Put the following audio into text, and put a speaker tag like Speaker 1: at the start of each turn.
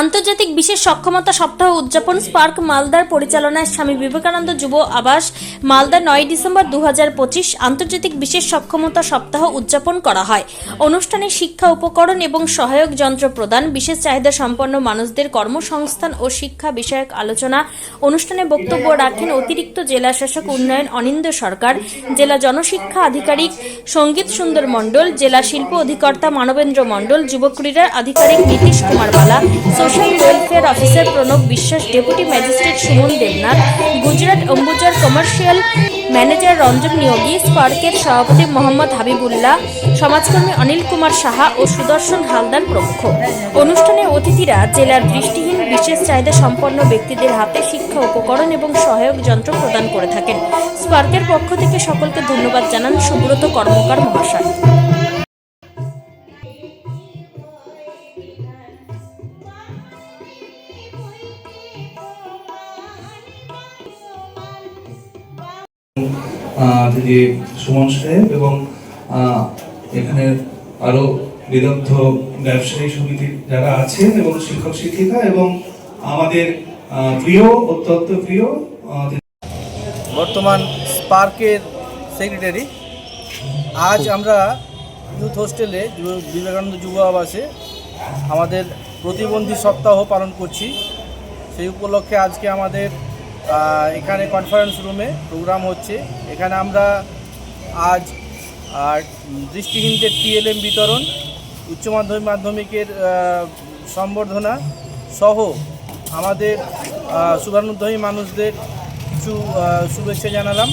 Speaker 1: আন্তর্জাতিক বিশেষ সক্ষমতা সপ্তাহ উদযাপন স্পার্ক মালদার পরিচালনায় স্বামী বিবেকানন্দ যুব আবাস মালদা নয় ডিসেম্বর দু আন্তর্জাতিক বিশেষ সক্ষমতা সপ্তাহ উদযাপন করা হয়। অনুষ্ঠানে শিক্ষা উপকরণ এবং সহায়ক যন্ত্র প্রদান, বিশেষ চাহিদা সম্পন্ন মানুষদের কর্মসংস্থান ও শিক্ষা বিষয়ক আলোচনা, অনুষ্ঠানে বক্তব্য রাখেন অতিরিক্ত জেলা শাসক উন্নয়ন অনিন্দ সরকার, জেলা জনশিক্ষা আধিকারিক সংগীত সুন্দর মণ্ডল, জেলা শিল্প অধিকর্তা মানবেন্দ্র মণ্ডল, যুব ক্রীড়া আধিকারিক নীতিশ কুমার বালা social welfare officer Pranab Biswas, deputy magistrate Suman Debnath, Gujarat অম্বুজার commercial manager Ranjan Niyogi, স্পার্কের সভাপতি মোহাম্মদ হাবিবুল্লাহ, সমাজকর্মী অনিল কুমার সাহা ও সুদর্শন হালদার প্রমুখ। অনুষ্ঠানে অতিথিরা জেলার দৃষ্টিহীন, বিশেষ চাহিদা সম্পন্ন ব্যক্তিদের হাতে শিক্ষা, উপকরণ এবং সহায়ক যন্ত্র প্রদান করে থাকেন। স্পার্কের পক্ষ থেকে সকলকে ধন্যবাদ জানান সুব্রত কর্মকার মহাশয়।
Speaker 2: দিদি সুমন সাহেব এবং এখানে আরও বিদগ্ধ ব্যবসায়ী সমিতির যারা আছেন এবং শিক্ষক শিক্ষিকা এবং আমাদের প্রিয়, অত্যন্ত প্রিয়
Speaker 3: বর্তমান স্পার্কের সেক্রেটারি। আজ আমরা ইউথ হোস্টেলে বিবেকানন্দ যুব আবাসে আমাদের প্রতিবন্ধী সপ্তাহ পালন করছি। সেই উপলক্ষে আজকে আমাদের এখানে কনফারেন্স রুমে প্রোগ্রাম হচ্ছে। এখানে আমরা আজ আর দৃষ্টিহীনদের টিএলএম বিতরণ উচ্চ মাধ্যমিক মাধ্যমিকের সম্বর্ধনা সহ আমাদের আহ, মানুষদের কিছু শুভেচ্ছা জানালাম।